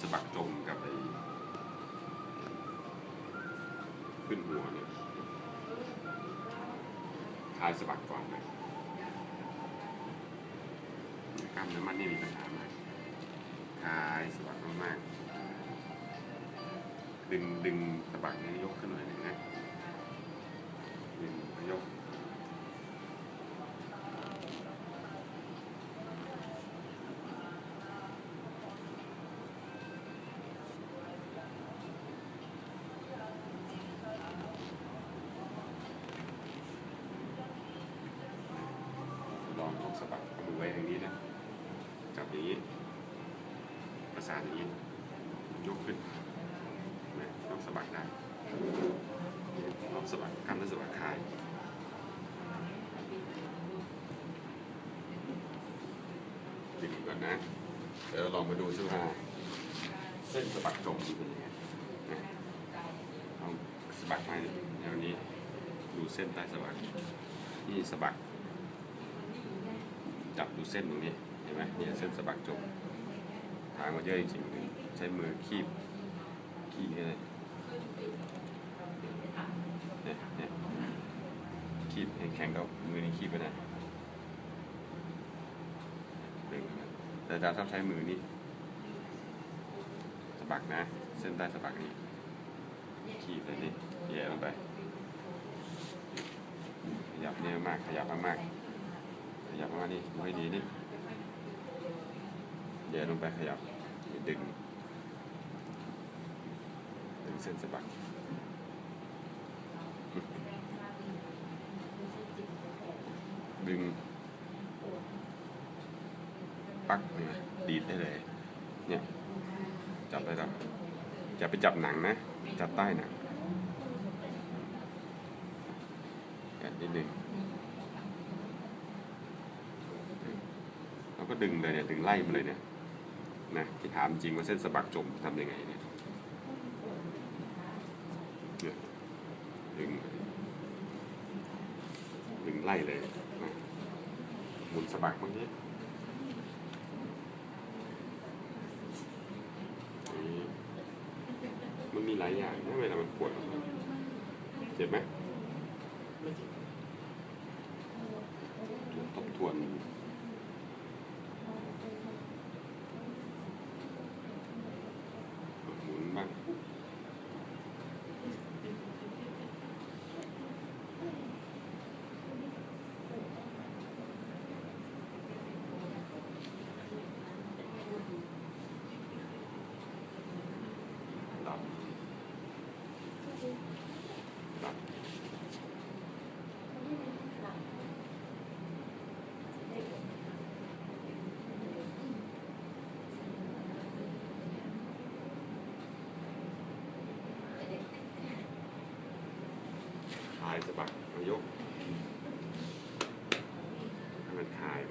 สะบักจมกับไอ้ขึ้นหัวเนี่ยคลายสะบักก่อนเลยกล้ามเนื้อมันนี่มีปัญหามากคลายสะบักมากๆดึงดึงสะบักนี้ยกขึ้นหน่อยหนึ่งนะดึงยก สะบักเอามือไว้อย่างนี้นะจับอย่างนี้ ประสานอย่างนี้ยกขึ้นนะยกสะบักได้ยกสะบักกล้ามเนื้อสะบักคลายดึงก่อนนะเดี๋ยวลองมาดูซิว่าเส้นสะบักจมเป็นยังไงนะเอาสะบักมาแนวนี้ดูเส้นใต้สะบักนี่สะบัก จับดูเส้นตรงนี้เห็นไหมเนี่ยเส้นสะบักจมทางมันเยอะจริงๆใช้มือคีบคีบนี่เลยเนี่ยเนี่ยคีบให้แข็งกับมือนี่คีบไปนะดึงแต่อาจารย์ชอบใช้มือนี่สะบักนะ เส้นใต้สะบักนี่คีบเลยนี่แย่ลงไปขยับเนี่ยมากขยับมากๆ ยับมานี่ดูให้ดีนี่เดี๋ยวลงไปขยับดึง ดึงเส้นสะบักดึง ปักเนี่ยดีดได้เลย เนี่ย จับได้แล้วอย่าไปจับหนังนะ จับใต้หนังแอบนิดนึง เรา ก็ดึงเลยเนี่ยดึงไล่มาเลยเนี่ยนะที่ถามจริงว่าเส้นสะบักจมทำยังไงเนี่ยเนี่ยดึงดึงไล่เลยนะหมุนสะบักบางทีนี่มันมีหลายอย่างนะเวลามันปวดเจ็บไหมทบทวน หมุนบ้างดับดับคลายสะบักมายกให้มันคลายไป